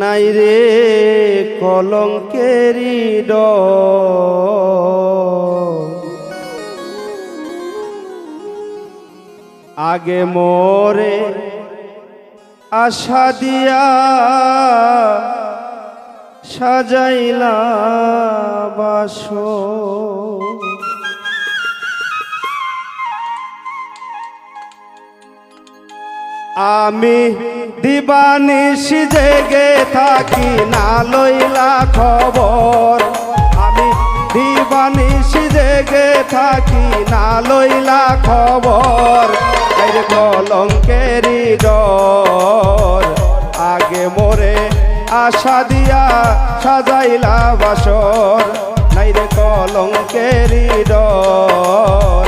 নাই রে কলঙ্কেরি ডর। আগে মোরে আশা দিয়া সাজাইলা বাসো। আমি দিবানিশি জেগে থাকি, না লইলা খবর। আমি দিবানিশি জেগে থাকি, না লইলা খবর। কলঙ্কেরি ডর আশা দিয়া সাজাইলা বাসর। নাই রে কলঙ্কেরি ডর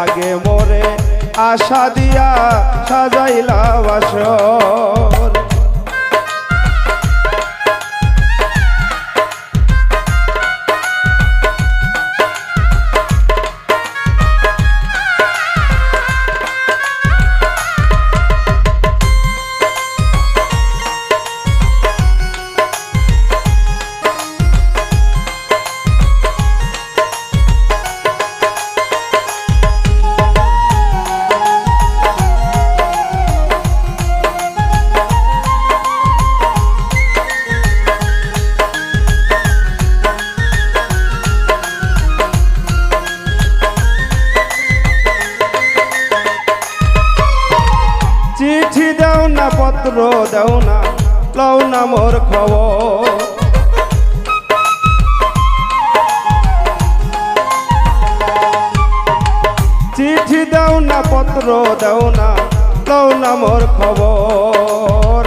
আগে মোরে আশা দিয়া সাজাইলা বাসর। না পত্র দাও না, লও না মোর খবর। চিঠি দাও না, পত্র দাও না, লও না মোর খবর।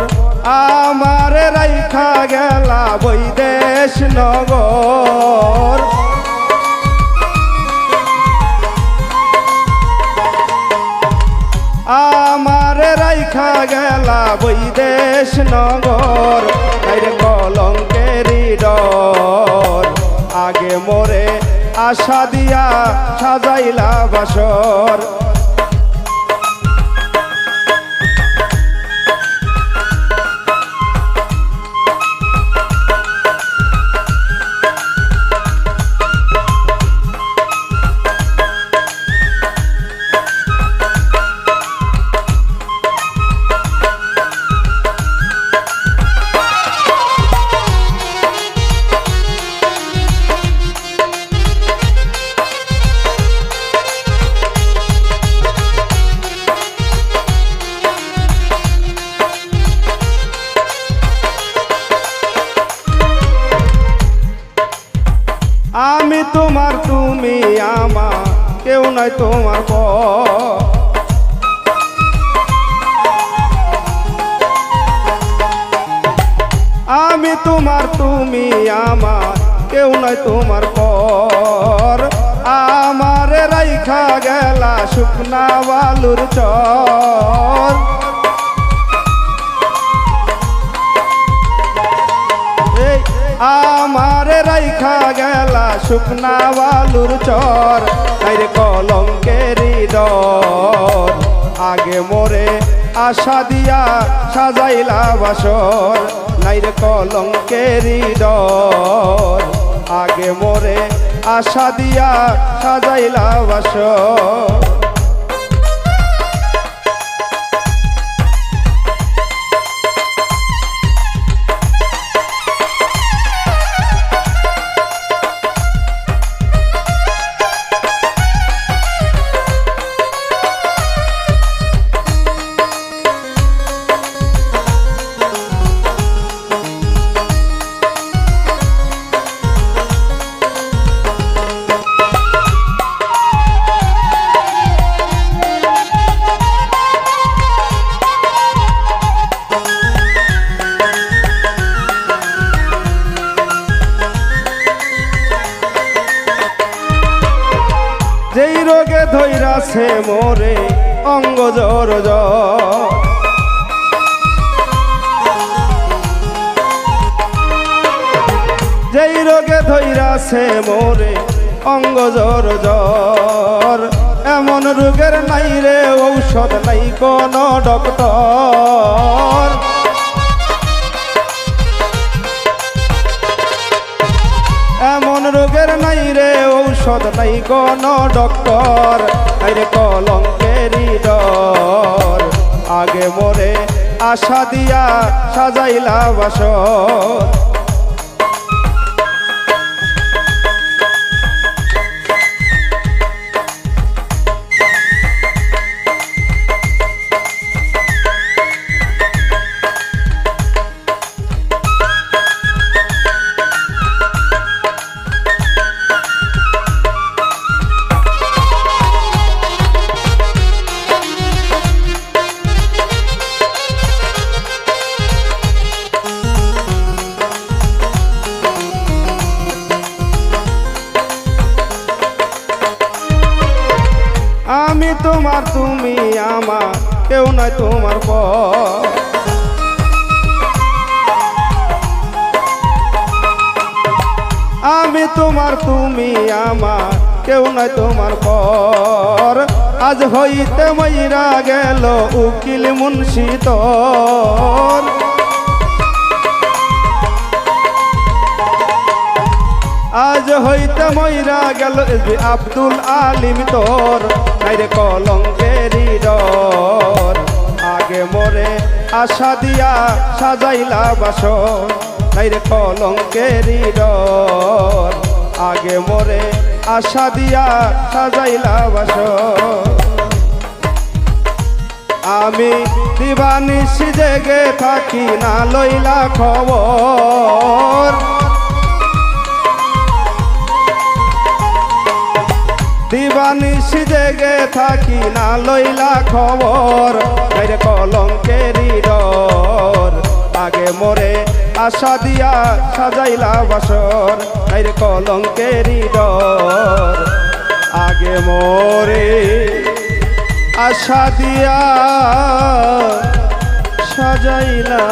আমার রাইখা গেলা বৈদেশ নগর। গেলা বৈদেশ নগর আইরে কলঙ্কেরি ডর। আগে মোরে আশা দিয়া সাজাইলা বাসর। তোমার তুমি আমার, কেউ নাই তোমার আমি তোমার তুমি আমার, কেউ নাই তোমার পর। আমার রাইখা গেলা শুকনা বালুর চর আমার রাইখা গেলা শুকনা বালুর চর। তাইরে কলঙ্কেরি ডর আগে মোরে আশা দিয়া সাজাইলা বাসর। নাইরে কলঙ্কেরি ডর আগে মোরে আশা দিয়া সাজাইলা বাসর। জর জর রোগে ধৈরাছে মোরে, অঙ্গ জোর জ্বর এমন রোগের নাই রে, ঔষধ নাই কোন ডক্টর। এমন রোগের নাই রে, ঔষধ নাই কোন ডক্টর। নাই রে আশা দিয়া সাজাইলা বাসর। তোমার, তুমি আমার, কেউ নয় তোমার পর। আমি তোমার, তুমি আমার, কেউ নয় তোমার পর। আজ হইতে মইরা গেল উকিল মুন্সি আজ হইতে মইরা গেল এসবি আব্দুল আলিম তোর। নাইরে কলঙ্কেরি ডর আগে মরে আশা দিয়া সাজাইলা বাসর। নাইরে কলঙ্কেরি ডর আগে মরে আশা দিয়া সাজাইলা বাসর। আমি দিবানিস জেগে থাকি না লইলা খবর। দিবানিস জেগে থাকি না লইলা খবর। গাইরে কলঙ্কেরি ডর আগে মোরে আশা দিয়া সাজাইলা বাসর। গাইরে কলঙ্কেরি ডর আগে মোরে আশা দিয়া সাজাইলা